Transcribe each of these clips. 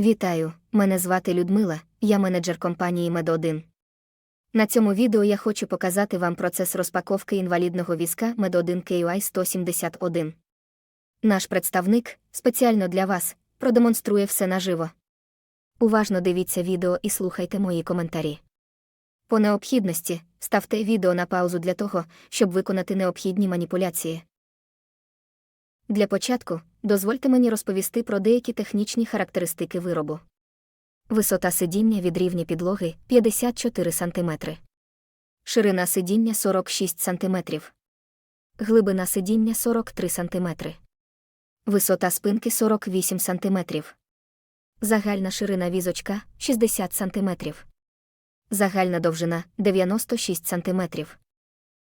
Вітаю, мене звати Людмила, я менеджер компанії Мед1. На цьому відео я хочу показати вам процес розпаковки інвалідного візка Med1 KUI 171. Наш представник, спеціально для вас, продемонструє все наживо. Уважно дивіться відео і слухайте мої коментарі. По необхідності ставте відео на паузу для того, щоб виконати необхідні маніпуляції. Для початку дозвольте мені розповісти про деякі технічні характеристики виробу. Висота сидіння від рівня підлоги 54 см. Ширина сидіння 46 см. Глибина сидіння 43 см. Висота спинки 48 см. Загальна ширина візочка 60 см. Загальна довжина 96 см.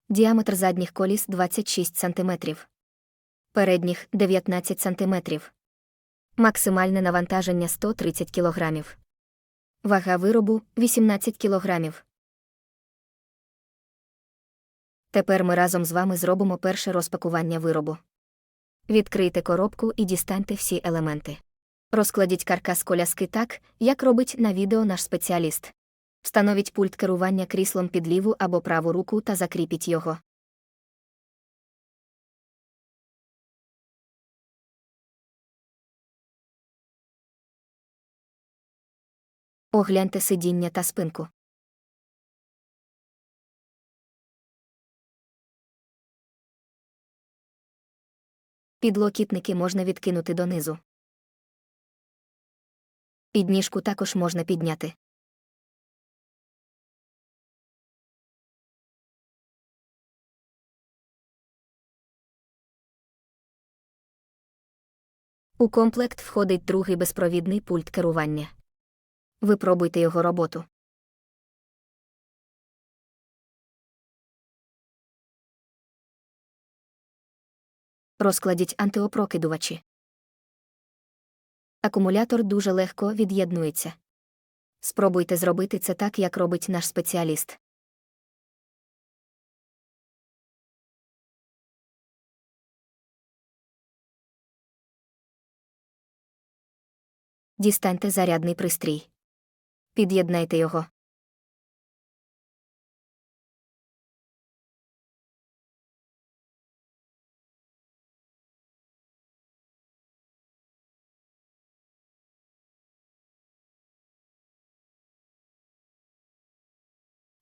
Діаметр задніх коліс 26 см. Передніх 19 см. Максимальне навантаження 130 кг. Вага виробу 18 кг. Тепер ми разом з вами зробимо перше розпакування виробу. Відкрийте коробку і дістаньте всі елементи. Розкладіть каркас коляски так, як робить на відео наш спеціаліст. Встановіть пульт керування кріслом під ліву або праву руку та закріпіть його. Огляньте сидіння та спинку. Підлокітники можна відкинути донизу. Підніжку також можна підняти. У комплект входить другий безпровідний пульт керування. Випробуйте його роботу. Розкладіть антиопрокидувачі. Акумулятор дуже легко від'єднується. Спробуйте зробити це так, як робить наш спеціаліст. Дістаньте зарядний пристрій. Під'єднайте його.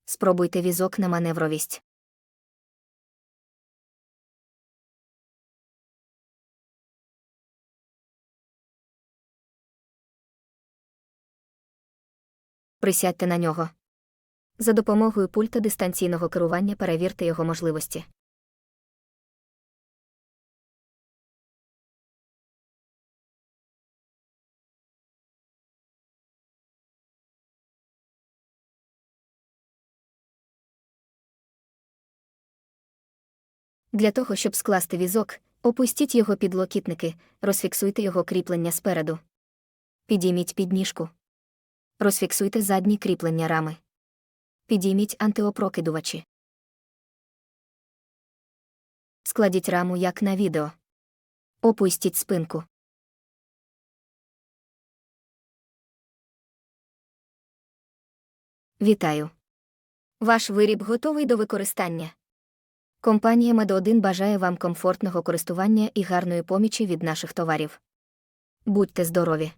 Спробуйте візок на маневровість. Присядьте на нього. За допомогою пульта дистанційного керування перевірте його можливості. Для того, щоб скласти візок, опустіть його під локітники, розфіксуйте його кріплення спереду. Підійміть підніжку. Розфіксуйте задні кріплення рами. Підійміть антиопрокидувачі. Складіть раму як на відео. Опустіть спинку. Вітаю. Ваш виріб готовий до використання. Компанія Мед1 бажає вам комфортного користування і гарної помічі від наших товарів. Будьте здорові!